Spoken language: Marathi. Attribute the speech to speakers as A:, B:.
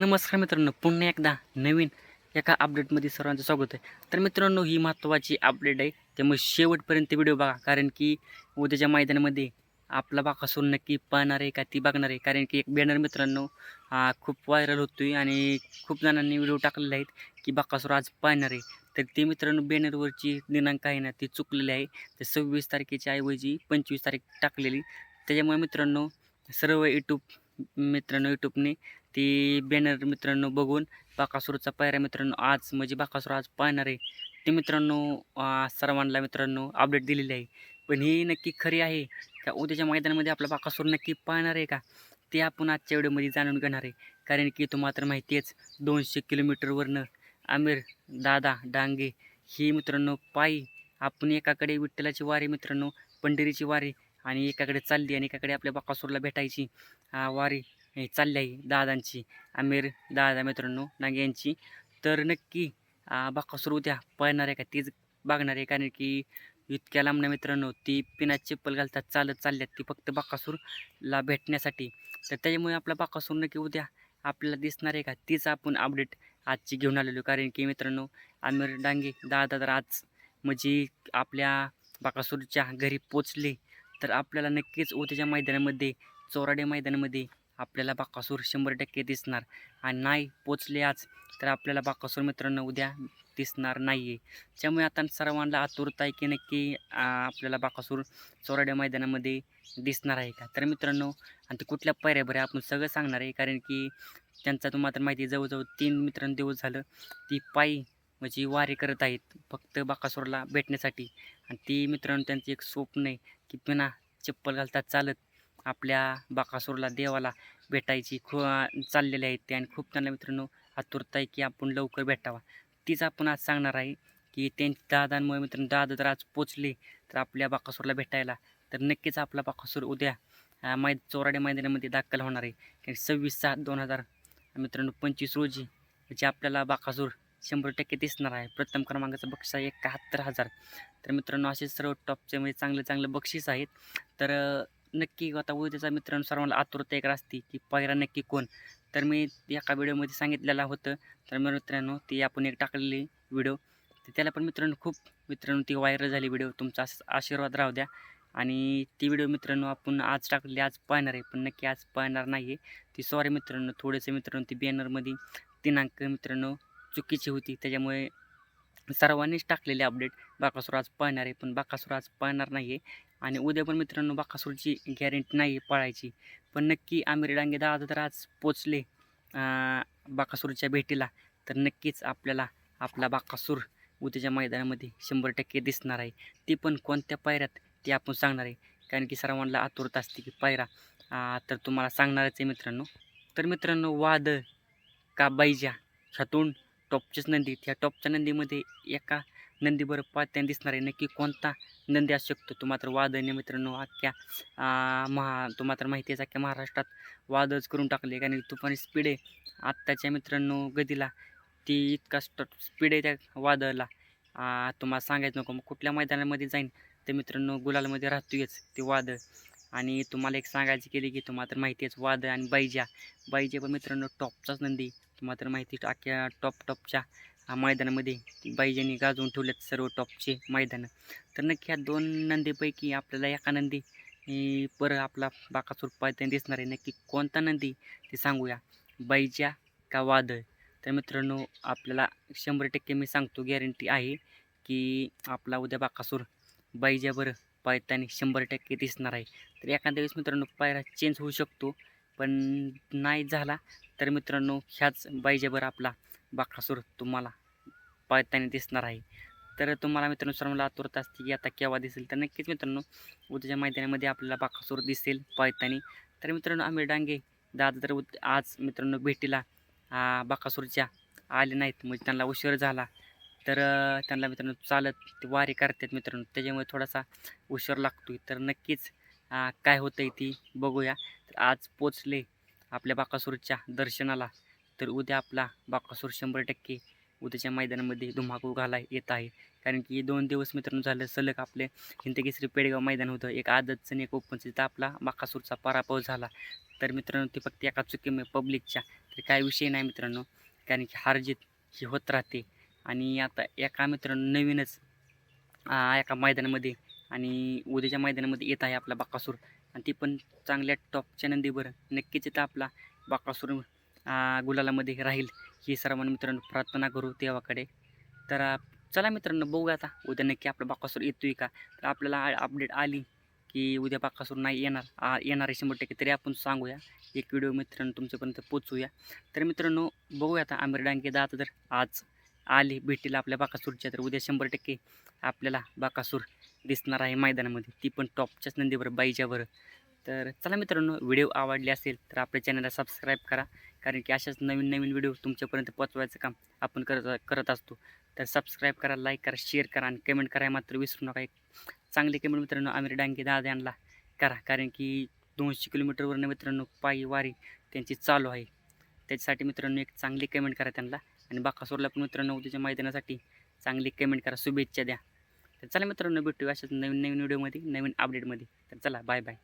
A: नमस्कार मित्रांनो पुन्हा एकदा नवीन एका अपडेटमध्ये सर्वांचं स्वागत आहे. तर मित्रांनो ही महत्त्वाची अपडेट आहे. त्यामुळे शेवटपर्यंत व्हिडिओ बघा कारण की उद्याच्या मैदानामध्ये आपला बाकासूर नक्की पाहणार आहे का ती बघणार आहे. कारण की एक बॅनर मित्रांनो खूप व्हायरल होतो आहे आणि खूप जणांनी व्हिडिओ टाकलेले आहेत की बाकासूर आज पाहणार आहे. तर ते मित्रांनो बॅनरवरची दिनांक आहे ना ती चुकलेली आहे. तर सव्वीस तारखेच्या ऐवजी पंचवीस तारीख टाकलेली. त्याच्यामुळे मित्रांनो सर्व यूट्यूब मित्रांनो यूट्यूबने ती बॅनर मित्रांनो बघून बाकासूरचा पायऱ्या मित्रांनो आज म्हणजे बाकासूर आज पाहणार आहे. ते मित्रांनो सर्वांना मित्रांनो अपडेट दिलेली आहे. पण ही नक्की खरी आहे का उद्याच्या मैदानामध्ये आपला बाकासूर नक्की पाहणार आहे का? ते आपण आजच्या व्हिडिओमध्ये जाणून घेणार आहे. कारण की तुम्हाला तर माहिती आहेच दोनशे किलोमीटरवरनं आमिर दादा डांगे ही मित्रांनो पायी आपण एकाकडे विठ्ठलाची वारी मित्रांनो पंढरीची वारी आणि एकाकडे चालली आणि एकाकडे आपल्या बाकासूरला भेटायची. वारी चालली आहे दादांची आमिर दादा मित्रांनो नागे यांची. तर नक्की बकासूर बाकासूर उद्या पळणार आहे का तीच बघणार आहे. कारण की इतक्या लांबण्या मित्रांनो ती पिनात चप्पल घालतात चालत चालल्यात ती फक्त बाकासूरला भेटण्यासाठी. तर त्याच्यामुळे आपला बाकासूर नक्की उद्या आपल्याला दिसणार आहे का तीच आपण अपडेट आजची घेऊन आलेलो. कारण की मित्रांनो आमिर डांगे दादा तर आज म्हणजे आपल्या बाकासूरच्या घरी पोचले. तर आपल्याला नक्कीच उद्याच्या मैदानामध्ये चोराडे मैदानामध्ये आपल्याला बाकासूर शंभर टक्के दिसणार. आणि नाही पोचले आज तर आपल्याला बाकासूर मित्रांनो उद्या दिसणार नाही आहे त्यामुळे आता सर्वांना आतुरता आहे की नक्की आपल्याला बाकासूर चौराड्या मैदानामध्ये दिसणार आहे का? तर मित्रांनो आणि ते कुठल्या पायऱ्या आहे आपण सगळं सांगणार आहे कारण की त्यांचा तुम्हाला तर माहिती आहे, जवळजवळ तीन मित्रांनो दिवस झालं. ती पायी म्हणजे वारी करत आहेत फक्त बाकासूरला भेटण्यासाठी. आणि ती मित्रांनो त्यांचं एक स्वप्न आहे की पुन्हा चप्पल घालतात चालत आपल्या बाकासूरला देवाला भेटायची खू चाललेले आहेत ते. आणि खूप त्यांना मित्रांनो आतुरता आहे की आपण लवकर भेटावा. तीच आपण आज सांगणार आहे की त्यांच्या दादांमुळे मित्रांनो दादा जर आज पोचले तर आपल्या बाकासूरला भेटायला तर नक्कीच आपला बाकासूर उद्या मै चोराडे मैदानामध्ये दाखल होणार आहे. कारण सव्वीस सात दोन हजार मित्रांनो पंचवीस रोजी जे आपल्याला बाकासूर शंभर टक्के दिसणार आहे. प्रथम क्रमांकाचं बक्षीस आहे एकाहत्तर हजार. तर मित्रांनो असे सर्व टॉपचे म्हणजे चांगले चांगले बक्षीस आहेत. तर नक्की आता उद्याचा मित्रांनो सर्वांना आतुरता एक असते की पायरा नक्की कोण? तर मी एका व्हिडिओमध्ये सांगितलेलं होतं. तर मित्रांनो ती आपण एक टाकलेली व्हिडिओ. तर त्याला पण मित्रांनो खूप मित्रांनो ती व्हायरल झाली व्हिडिओ. तुमचा आशीर्वाद राहू द्या. आणि ती व्हिडिओ मित्रांनो आपण आज टाकलेली आज पाहणार आहे. पण नक्की आज पाहणार नाही आहे ती सॉरी मित्रांनो थोडेसे मित्रांनो ती बॅनरमध्ये दिनांक मित्रांनो चुकीची होती. त्याच्यामुळे सर्वांनीच टाकलेले अपडेट बाकासूर आज पाहणार आहे पण बाकासूर आज पाहणार नाही आहे आणि उद्या पण मित्रांनो बाकासूरची गॅरंटी नाही आहे पळायची. पण नक्की आमिर डांगे दादा तर आज पोचले बाकासूरच्या भेटीला. तर नक्कीच आपल्याला आपला बाकासूर उद्याच्या मैदानामध्ये शंभर टक्के दिसणार आहे. ती पण कोणत्या पायऱ्यात ते आपण सांगणार आहे. कारण की सर्वांना आतुरता असते की पायरा तर तुम्हाला सांगणारच आहे मित्रांनो. तर मित्रांनो वाद का बैजा ह्यातून टॉपचीच नंदी. त्या टॉपच्या नंदीमध्ये एका नंदीबरोबर पात्याने दिसणार आहे. नक्की कोणता नंदी असू शकतो? तुम्हाला मात्र वादळने मित्रांनो अख्ख्या महा तो मात्र माहिती आहे. अख्ख्या महाराष्ट्रात वादळच करून टाकले कारण की तुफानी स्पीड आहे. आत्ताच्या मित्रांनो गदीला ती इतका स्ट स्पीड आहे त्या वादळला. तुम्हाला सांगायचं नको. मग कुठल्या मैदानामध्ये जाईन? तर मित्रांनो गुलालमध्ये राहतोयच ते वादळ. आणि तुम्हाला एक सांगायची केली की तुम्हाला तर माहिती आहेच वादळ आणि बैजा. बैजे पण मित्रांनो टॉपचाच नंदी. तुम्हाला तर माहिती आहे, अख्ख्या टॉप टॉपच्या मैदानामध्ये बैजेने गाजवून ठेवलेत सर्व टॉपचे मैदानं. तर नक्की ह्या दोन नंदीपैकी आपल्याला एका नंदी पर आपला बाकासूर पायथ्याने दिसणार आहे. नक्की कोणता नंदी ते सांगूया. बैजा का वादळ? तर मित्रांनो आपल्याला शंभर टक्के मी सांगतो गॅरंटी आहे की आपला उद्या बाकासूर बैजावर पायताने शंभर टक्के दिसणार आहे. तर एखाद्या वेळेस मित्रांनो पायरा चेंज होऊ शकतो पण नाही झाला तर मित्रांनो ह्याच बैजावर आपला बाकासूर तुम्हाला पायताने दिसणार आहे. तर तुम्हाला मित्रांनो सर्वांना आतुरता असते की आता केव्हा दिसेल? तर नक्कीच मित्रांनो उद्याच्या मैदानामध्ये आपल्याला बाकासूर दिसेल पायताने. तर मित्रांनो आम्ही डांगे दादा तर उद- आज मित्रांनो भेटीला बाकासूरच्या आले नाहीत. म्हणजे त्यांना उशीर झाला. तर त्यांना मित्रांनो चालत ते वारी करतात मित्रांनो. त्याच्यामुळे थोडासा उशीर लागतोय. तर नक्कीच काय होतं आहे ती बघूया. तर आज पोचले आपल्या बाकासूरच्या दर्शनाला. तर उद्या आपला बाकासूर शंभर टक्के उद्याच्या मैदानामध्ये धुमाकूळ घालाय येत आहे. कारण की दोन दिवस मित्रांनो झालं सलग आपले हिंदकेसरी पेडगाव मैदान होतं. एक आदतचं आणि एक ओपनचं. तिथं आपला बाकासूरचा पराभव झाला. तर मित्रांनो ते फक्त एका चुकीमुळे पब्लिकच्या तर काय विषय नाही मित्रांनो. कारण की हारजीत ही होत राहते. आणि आता एका मित्रांनो नवीनच एका मैदानामध्ये आणि उद्याच्या मैदानामध्ये येत आहे आपला बाकासूर. आणि ती पण चांगल्या टॉपच्या नंदीवर नक्कीच इथं आपला बाकासूर गुलालामध्ये राहील. ही सर्वांना मित्रांनो प्रार्थना करू देवाकडे. तर चला मित्रांनो बघूया आता. उद्या नक्की आपला बाकासूर येतोय का? तर आपल्याला अपडेट आली की उद्या बाकासूर नाही येणार. आ, येणार आहे शंभर टक्के. तरी आपण सांगूया. एक व्हिडिओ मित्रांनो तुमच्यापर्यंत पोचवूया तर मित्रांनो बघूया आता आमिर डांगे दादा तर आज आले भेटीला आपल्या बाकासूरच्या तर उद्या शंभर टक्के आपल्याला बाकासूर दिसणार आहे मैदानामध्ये. ती पण टॉपच्याच नंदीवर बाईच्यावर तर चला मित्रांनो व्हिडिओ आवडले असेल तर आपल्या चॅनलला सबस्क्राईब करा. कारण की अशाच नवीन नवीन व्हिडिओ तुमच्यापर्यंत पोचवायचं काम आपण करत करत असतो. तर सबस्क्राईब करा लाईक करा शेअर करा आणि कमेंट करायला मात्र विसरू नका. एक चांगले कमेंट मित्रांनो आमिर डांगे दादा यांना करा. कारण की दोनशे किलोमीटरवरनं मित्रांनो पायी वारी त्यांची चालू आहे. त्याच्यासाठी मित्रांनो एक चांगली कमेंट करा त्यांना. आणि बाकासोरला पण मित्रांनो उद्याच्या मैदानासाठी चांगली कमेंट करा. शुभेच्छा द्या. तर चला मित्रांनो भेटूया अशाच नवीन नवीन व्हिडिओमध्ये नवीन अपडेटमध्ये तर चला बाय बाय